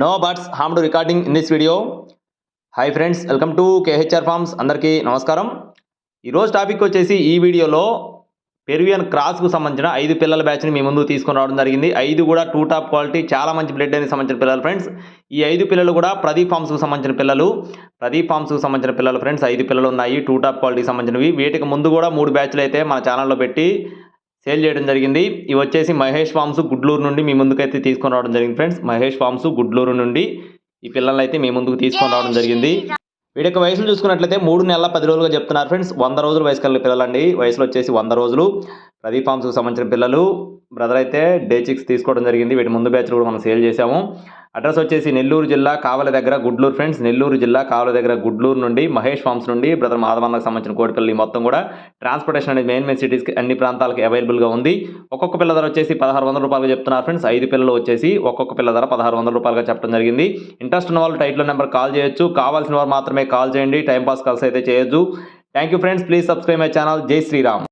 No birds harm to recording in this video hi friends welcome to KHR farms అందరికీ నమస్కారం. ఈరోజు topic వచ్చేసి ఈ వీడియోలో పెరువియన్ క్రాస్కు సంబంధించిన ఐదు పిల్లల బ్యాచ్ని మీ ముందు తీసుకుని రావడం జరిగింది. ఐదు కూడా టూ టాప్ క్వాలిటీ చాలా మంచి బ్లడ్ అని సంబంధించిన పిల్లలు ఫ్రెండ్స్ ఈ ఐదు పిల్లలు కూడా ప్రదీప్ ఫార్మ్స్కు సంబంధించిన పిల్లలు. ప్రదీప్ ఫార్మ్స్కు సంబంధించిన పిల్లలు ఫ్రెండ్స్ ఐదు పిల్లలు ఉన్నాయి టూ టాప్ క్వాలిటీకి సంబంధించినవి. వీటికి ముందు కూడా మూడు బ్యాచ్లు అయితే మన ఛానల్లో పెట్టి సేల్ చేయడం జరిగింది. ఇవి వచ్చేసి మహేష్ ఫార్మ్స్ గుడ్లూరు నుండి మీ ముందుకైతే తీసుకొని రావడం జరిగింది ఫ్రెండ్స్. మహేష్ ఫార్మ్స్ గుడ్లూరు నుండి ఈ పిల్లల్ని అయితే మీ ముందుకు తీసుకొని రావడం జరిగింది. వీడి యొక్క వయసులు చూసుకున్నట్లయితే మూడు నెలల పది రోజులుగా చెప్తున్నారు ఫ్రెండ్స్. వంద రోజులు వయసు కలిగిన పిల్లలండి. వయసులో వచ్చేసి వంద రోజులు. ప్రదీప్ ఫామ్స్కి సంబంధించిన పిల్లలు బ్రదర్ అయితే డే చిక్స్ తీసుకోవడం జరిగింది. వీటి ముందు బ్యాచ్లు కూడా మనం సేల్ చేసాము అడ్రస్ వచ్చేసి నెల్లూరు జిల్లా కావలి దగ్గర గుడ్లూరు ఫ్రెండ్స్. నెల్లూరు జిల్లా కావలి దగ్గర గుడ్లూరు నుండి మహేష్ ఫార్మ్స్ నుండి బ్రదర్ మాధవన్నకు సంబంధించిన కోడి పిల్లలు మొత్తం కూడా ట్రాన్స్పోర్టేషన్ అనేది మెయిన్ మెయిన్ సిటీస్కి అన్ని ప్రాంతాలకు అవైలబుల్గా ఉంది. ఒక్కొక్క పిల్ల ధర వచ్చేసి పదహారు వందల రూపాయలు చెప్తున్నారు ఫ్రెండ్స్. ఐదు పిల్లలు వచ్చేసి ఒక్కొక్క పిల్ల ధర పదహారు వందల రూపాయలుగా చెప్పడం జరిగింది. ఇంట్రెస్ట్ ఉన్న వాళ్ళు టైట్లో నెంబర్ కాల్ చేయొచ్చు. కావాల్సిన వారు మాత్రమే కాల్ చేయండి. టైంపాస్ కాల్స్ అయితే చేయొచ్చు thank you friends. Please subscribe my channel. Jai Shriram.